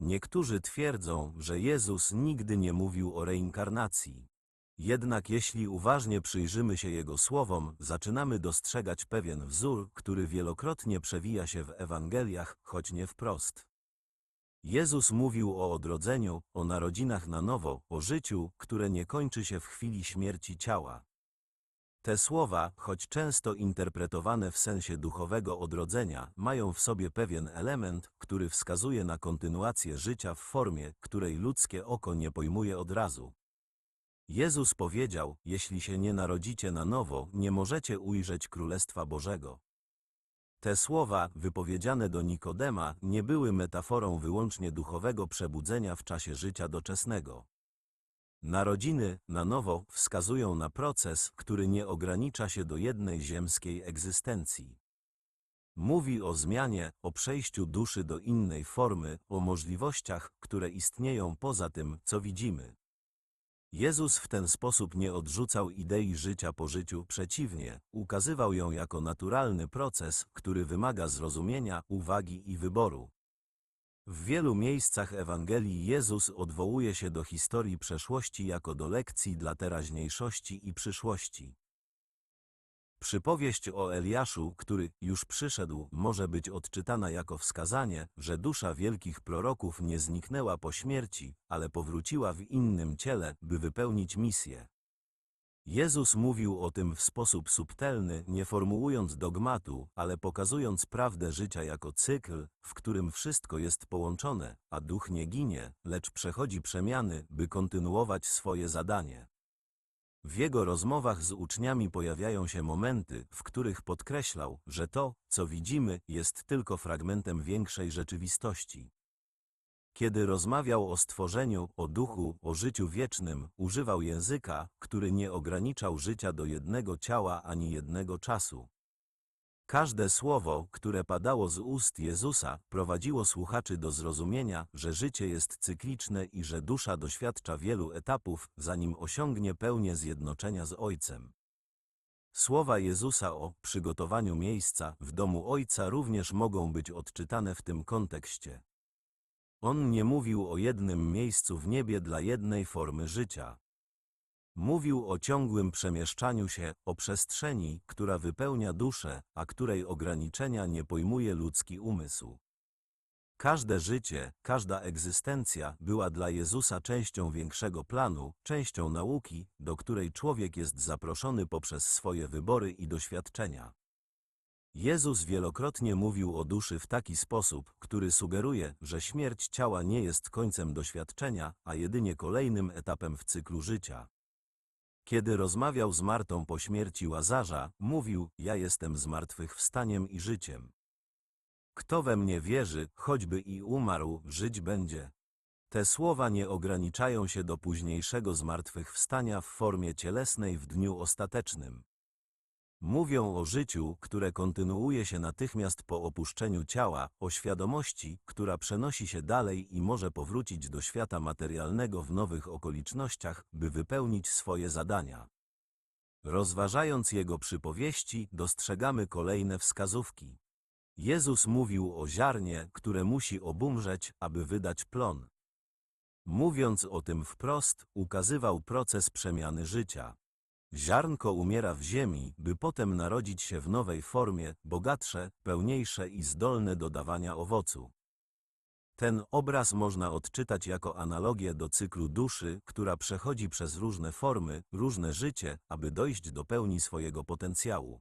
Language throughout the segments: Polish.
Niektórzy twierdzą, że Jezus nigdy nie mówił o reinkarnacji. Jednak jeśli uważnie przyjrzymy się Jego słowom, zaczynamy dostrzegać pewien wzór, który wielokrotnie przewija się w Ewangeliach, choć nie wprost. Jezus mówił o odrodzeniu, o narodzinach na nowo, o życiu, które nie kończy się w chwili śmierci ciała. Te słowa, choć często interpretowane w sensie duchowego odrodzenia, mają w sobie pewien element, który wskazuje na kontynuację życia w formie, której ludzkie oko nie pojmuje od razu. Jezus powiedział, jeśli się nie narodzicie na nowo, nie możecie ujrzeć Królestwa Bożego. Te słowa, wypowiedziane do Nikodema, nie były metaforą wyłącznie duchowego przebudzenia w czasie życia doczesnego. Narodziny, na nowo, wskazują na proces, który nie ogranicza się do jednej ziemskiej egzystencji. Mówi o zmianie, o przejściu duszy do innej formy, o możliwościach, które istnieją poza tym, co widzimy. Jezus w ten sposób nie odrzucał idei życia po życiu, przeciwnie, ukazywał ją jako naturalny proces, który wymaga zrozumienia, uwagi i wyboru. W wielu miejscach Ewangelii Jezus odwołuje się do historii przeszłości jako do lekcji dla teraźniejszości i przyszłości. Przypowieść o Eliaszu, który już przyszedł, może być odczytana jako wskazanie, że dusza wielkich proroków nie zniknęła po śmierci, ale powróciła w innym ciele, by wypełnić misję. Jezus mówił o tym w sposób subtelny, nie formułując dogmatu, ale pokazując prawdę życia jako cykl, w którym wszystko jest połączone, a duch nie ginie, lecz przechodzi przemiany, by kontynuować swoje zadanie. W jego rozmowach z uczniami pojawiają się momenty, w których podkreślał, że to, co widzimy, jest tylko fragmentem większej rzeczywistości. Kiedy rozmawiał o stworzeniu, o duchu, o życiu wiecznym, używał języka, który nie ograniczał życia do jednego ciała ani jednego czasu. Każde słowo, które padało z ust Jezusa, prowadziło słuchaczy do zrozumienia, że życie jest cykliczne i że dusza doświadcza wielu etapów, zanim osiągnie pełnię zjednoczenia z Ojcem. Słowa Jezusa o przygotowaniu miejsca w domu Ojca również mogą być odczytane w tym kontekście. On nie mówił o jednym miejscu w niebie dla jednej formy życia. Mówił o ciągłym przemieszczaniu się, o przestrzeni, która wypełnia duszę, a której ograniczenia nie pojmuje ludzki umysł. Każde życie, każda egzystencja była dla Jezusa częścią większego planu, częścią nauki, do której człowiek jest zaproszony poprzez swoje wybory i doświadczenia. Jezus wielokrotnie mówił o duszy w taki sposób, który sugeruje, że śmierć ciała nie jest końcem doświadczenia, a jedynie kolejnym etapem w cyklu życia. Kiedy rozmawiał z Martą po śmierci Łazarza, mówił, ja jestem zmartwychwstaniem i życiem. Kto we mnie wierzy, choćby i umarł, żyć będzie. Te słowa nie ograniczają się do późniejszego zmartwychwstania w formie cielesnej w dniu ostatecznym. Mówią o życiu, które kontynuuje się natychmiast po opuszczeniu ciała, o świadomości, która przenosi się dalej i może powrócić do świata materialnego w nowych okolicznościach, by wypełnić swoje zadania. Rozważając jego przypowieści, dostrzegamy kolejne wskazówki. Jezus mówił o ziarnie, które musi obumrzeć, aby wydać plon. Mówiąc o tym wprost, ukazywał proces przemiany życia. Ziarnko umiera w ziemi, by potem narodzić się w nowej formie, bogatsze, pełniejsze i zdolne do dawania owocu. Ten obraz można odczytać jako analogię do cyklu duszy, która przechodzi przez różne formy, różne życie, aby dojść do pełni swojego potencjału.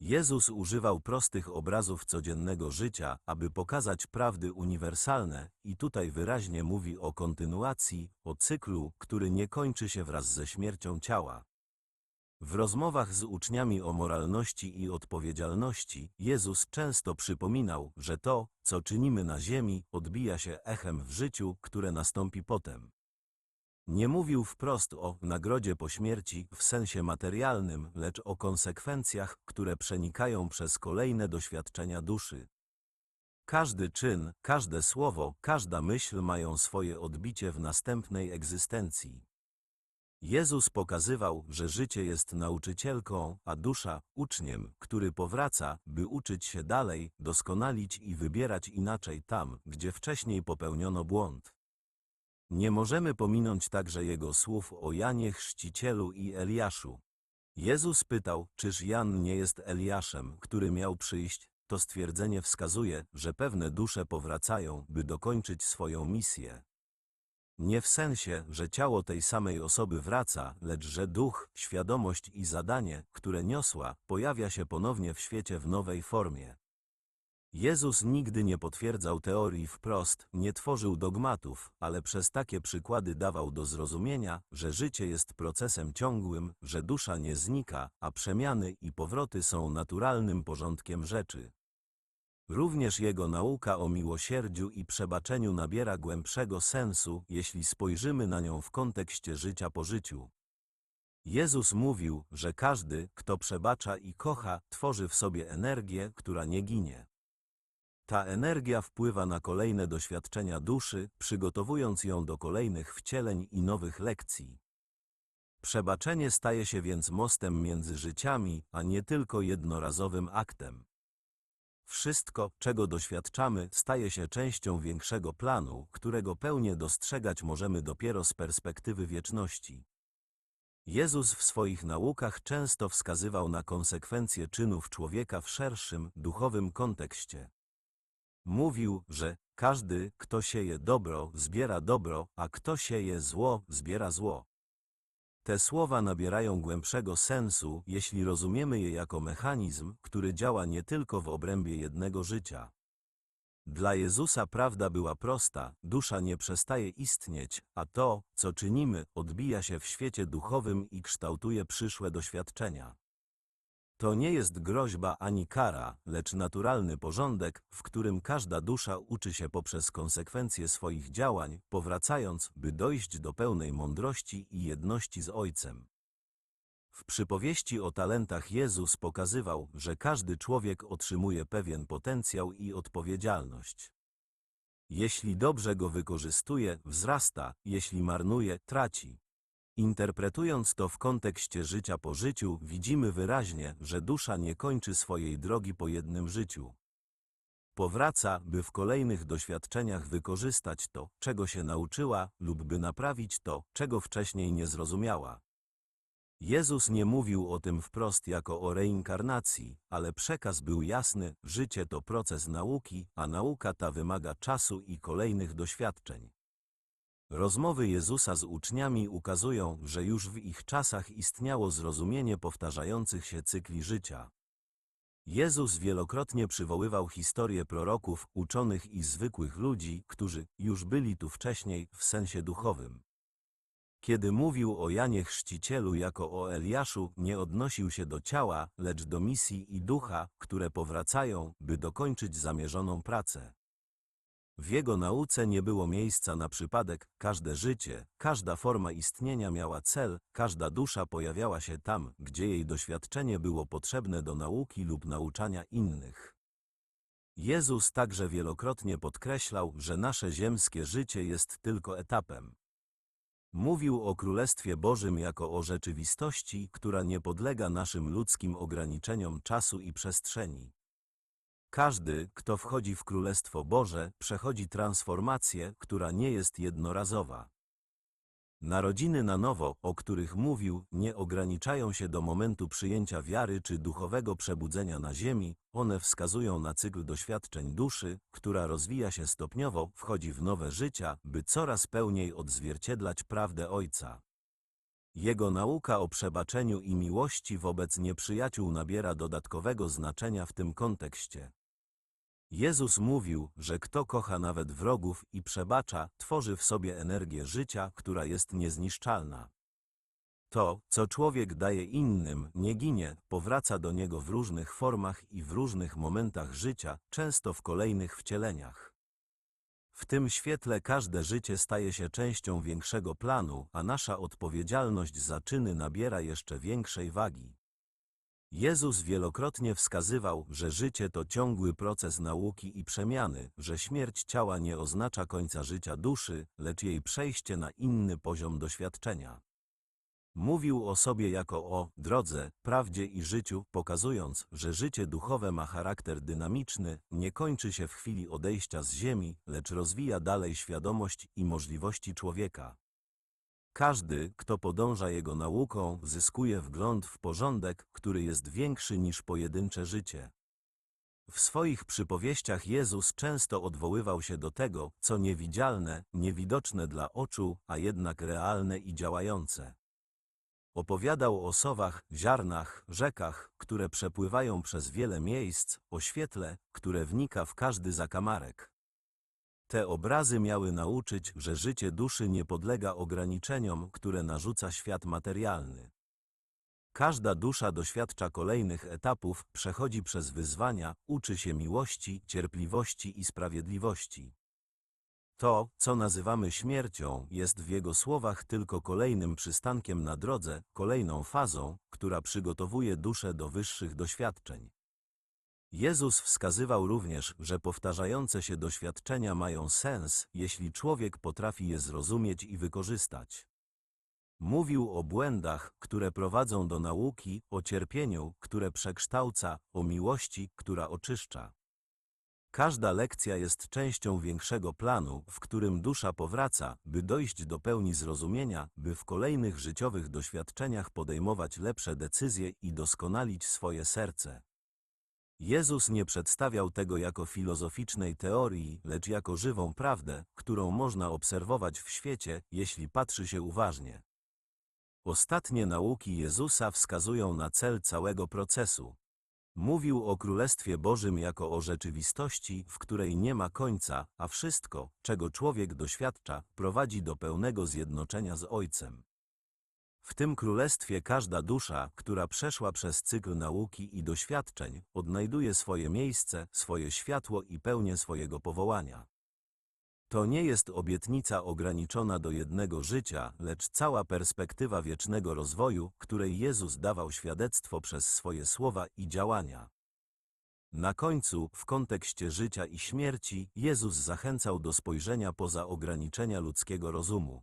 Jezus używał prostych obrazów codziennego życia, aby pokazać prawdy uniwersalne, i tutaj wyraźnie mówi o kontynuacji, o cyklu, który nie kończy się wraz ze śmiercią ciała. W rozmowach z uczniami o moralności i odpowiedzialności, Jezus często przypominał, że to, co czynimy na ziemi, odbija się echem w życiu, które nastąpi potem. Nie mówił wprost o nagrodzie po śmierci w sensie materialnym, lecz o konsekwencjach, które przenikają przez kolejne doświadczenia duszy. Każdy czyn, każde słowo, każda myśl mają swoje odbicie w następnej egzystencji. Jezus pokazywał, że życie jest nauczycielką, a dusza uczniem, który powraca, by uczyć się dalej, doskonalić i wybierać inaczej tam, gdzie wcześniej popełniono błąd. Nie możemy pominąć także jego słów o Janie Chrzcicielu i Eliaszu. Jezus pytał, czyż Jan nie jest Eliaszem, który miał przyjść? To stwierdzenie wskazuje, że pewne dusze powracają, by dokończyć swoją misję. Nie w sensie, że ciało tej samej osoby wraca, lecz że duch, świadomość i zadanie, które niosła, pojawia się ponownie w świecie w nowej formie. Jezus nigdy nie potwierdzał teorii wprost, nie tworzył dogmatów, ale przez takie przykłady dawał do zrozumienia, że życie jest procesem ciągłym, że dusza nie znika, a przemiany i powroty są naturalnym porządkiem rzeczy. Również jego nauka o miłosierdziu i przebaczeniu nabiera głębszego sensu, jeśli spojrzymy na nią w kontekście życia po życiu. Jezus mówił, że każdy, kto przebacza i kocha, tworzy w sobie energię, która nie ginie. Ta energia wpływa na kolejne doświadczenia duszy, przygotowując ją do kolejnych wcieleń i nowych lekcji. Przebaczenie staje się więc mostem między życiami, a nie tylko jednorazowym aktem. Wszystko, czego doświadczamy, staje się częścią większego planu, którego pełnię dostrzegać możemy dopiero z perspektywy wieczności. Jezus w swoich naukach często wskazywał na konsekwencje czynów człowieka w szerszym, duchowym kontekście. Mówił, że każdy, kto sieje dobro, zbiera dobro, a kto sieje zło, zbiera zło. Te słowa nabierają głębszego sensu, jeśli rozumiemy je jako mechanizm, który działa nie tylko w obrębie jednego życia. Dla Jezusa prawda była prosta, dusza nie przestaje istnieć, a to, co czynimy, odbija się w świecie duchowym i kształtuje przyszłe doświadczenia. To nie jest groźba ani kara, lecz naturalny porządek, w którym każda dusza uczy się poprzez konsekwencje swoich działań, powracając, by dojść do pełnej mądrości i jedności z Ojcem. W przypowieści o talentach Jezus pokazywał, że każdy człowiek otrzymuje pewien potencjał i odpowiedzialność. Jeśli dobrze go wykorzystuje, wzrasta, jeśli marnuje, traci. Interpretując to w kontekście życia po życiu, widzimy wyraźnie, że dusza nie kończy swojej drogi po jednym życiu. Powraca, by w kolejnych doświadczeniach wykorzystać to, czego się nauczyła, lub by naprawić to, czego wcześniej nie zrozumiała. Jezus nie mówił o tym wprost jako o reinkarnacji, ale przekaz był jasny, życie to proces nauki, a nauka ta wymaga czasu i kolejnych doświadczeń. Rozmowy Jezusa z uczniami ukazują, że już w ich czasach istniało zrozumienie powtarzających się cykli życia. Jezus wielokrotnie przywoływał historie proroków, uczonych i zwykłych ludzi, którzy już byli tu wcześniej w sensie duchowym. Kiedy mówił o Janie Chrzcicielu jako o Eliaszu, nie odnosił się do ciała, lecz do misji i ducha, które powracają, by dokończyć zamierzoną pracę. W jego nauce nie było miejsca na przypadek, każde życie, każda forma istnienia miała cel, każda dusza pojawiała się tam, gdzie jej doświadczenie było potrzebne do nauki lub nauczania innych. Jezus także wielokrotnie podkreślał, że nasze ziemskie życie jest tylko etapem. Mówił o Królestwie Bożym jako o rzeczywistości, która nie podlega naszym ludzkim ograniczeniom czasu i przestrzeni. Każdy, kto wchodzi w Królestwo Boże, przechodzi transformację, która nie jest jednorazowa. Narodziny na nowo, o których mówił, nie ograniczają się do momentu przyjęcia wiary czy duchowego przebudzenia na ziemi, one wskazują na cykl doświadczeń duszy, która rozwija się stopniowo, wchodzi w nowe życia, by coraz pełniej odzwierciedlać prawdę Ojca. Jego nauka o przebaczeniu i miłości wobec nieprzyjaciół nabiera dodatkowego znaczenia w tym kontekście. Jezus mówił, że kto kocha nawet wrogów i przebacza, tworzy w sobie energię życia, która jest niezniszczalna. To, co człowiek daje innym, nie ginie, powraca do niego w różnych formach i w różnych momentach życia, często w kolejnych wcieleniach. W tym świetle każde życie staje się częścią większego planu, a nasza odpowiedzialność za czyny nabiera jeszcze większej wagi. Jezus wielokrotnie wskazywał, że życie to ciągły proces nauki i przemiany, że śmierć ciała nie oznacza końca życia duszy, lecz jej przejście na inny poziom doświadczenia. Mówił o sobie jako o drodze, prawdzie i życiu, pokazując, że życie duchowe ma charakter dynamiczny, nie kończy się w chwili odejścia z ziemi, lecz rozwija dalej świadomość i możliwości człowieka. Każdy, kto podąża jego nauką, zyskuje wgląd w porządek, który jest większy niż pojedyncze życie. W swoich przypowieściach Jezus często odwoływał się do tego, co niewidzialne, niewidoczne dla oczu, a jednak realne i działające. Opowiadał o sowach, ziarnach, rzekach, które przepływają przez wiele miejsc, o świetle, które wnika w każdy zakamarek. Te obrazy miały nauczyć, że życie duszy nie podlega ograniczeniom, które narzuca świat materialny. Każda dusza doświadcza kolejnych etapów, przechodzi przez wyzwania, uczy się miłości, cierpliwości i sprawiedliwości. To, co nazywamy śmiercią, jest w jego słowach tylko kolejnym przystankiem na drodze, kolejną fazą, która przygotowuje duszę do wyższych doświadczeń. Jezus wskazywał również, że powtarzające się doświadczenia mają sens, jeśli człowiek potrafi je zrozumieć i wykorzystać. Mówił o błędach, które prowadzą do nauki, o cierpieniu, które przekształca, o miłości, która oczyszcza. Każda lekcja jest częścią większego planu, w którym dusza powraca, by dojść do pełni zrozumienia, by w kolejnych życiowych doświadczeniach podejmować lepsze decyzje i doskonalić swoje serce. Jezus nie przedstawiał tego jako filozoficznej teorii, lecz jako żywą prawdę, którą można obserwować w świecie, jeśli patrzy się uważnie. Ostatnie nauki Jezusa wskazują na cel całego procesu. Mówił o Królestwie Bożym jako o rzeczywistości, w której nie ma końca, a wszystko, czego człowiek doświadcza, prowadzi do pełnego zjednoczenia z Ojcem. W tym królestwie każda dusza, która przeszła przez cykl nauki i doświadczeń, odnajduje swoje miejsce, swoje światło i pełnię swojego powołania. To nie jest obietnica ograniczona do jednego życia, lecz cała perspektywa wiecznego rozwoju, której Jezus dawał świadectwo przez swoje słowa i działania. Na końcu, w kontekście życia i śmierci, Jezus zachęcał do spojrzenia poza ograniczenia ludzkiego rozumu.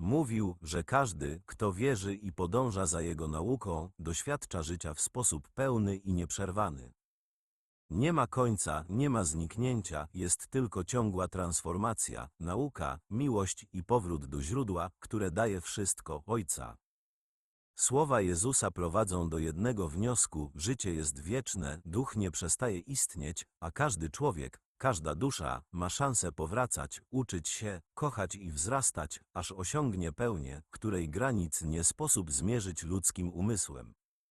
Mówił, że każdy, kto wierzy i podąża za Jego nauką, doświadcza życia w sposób pełny i nieprzerwany. Nie ma końca, nie ma zniknięcia, jest tylko ciągła transformacja, nauka, miłość i powrót do źródła, które daje wszystko Ojca. Słowa Jezusa prowadzą do jednego wniosku: życie jest wieczne, duch nie przestaje istnieć, a każdy człowiek, każda dusza ma szansę powracać, uczyć się, kochać i wzrastać, aż osiągnie pełnię, której granic nie sposób zmierzyć ludzkim umysłem.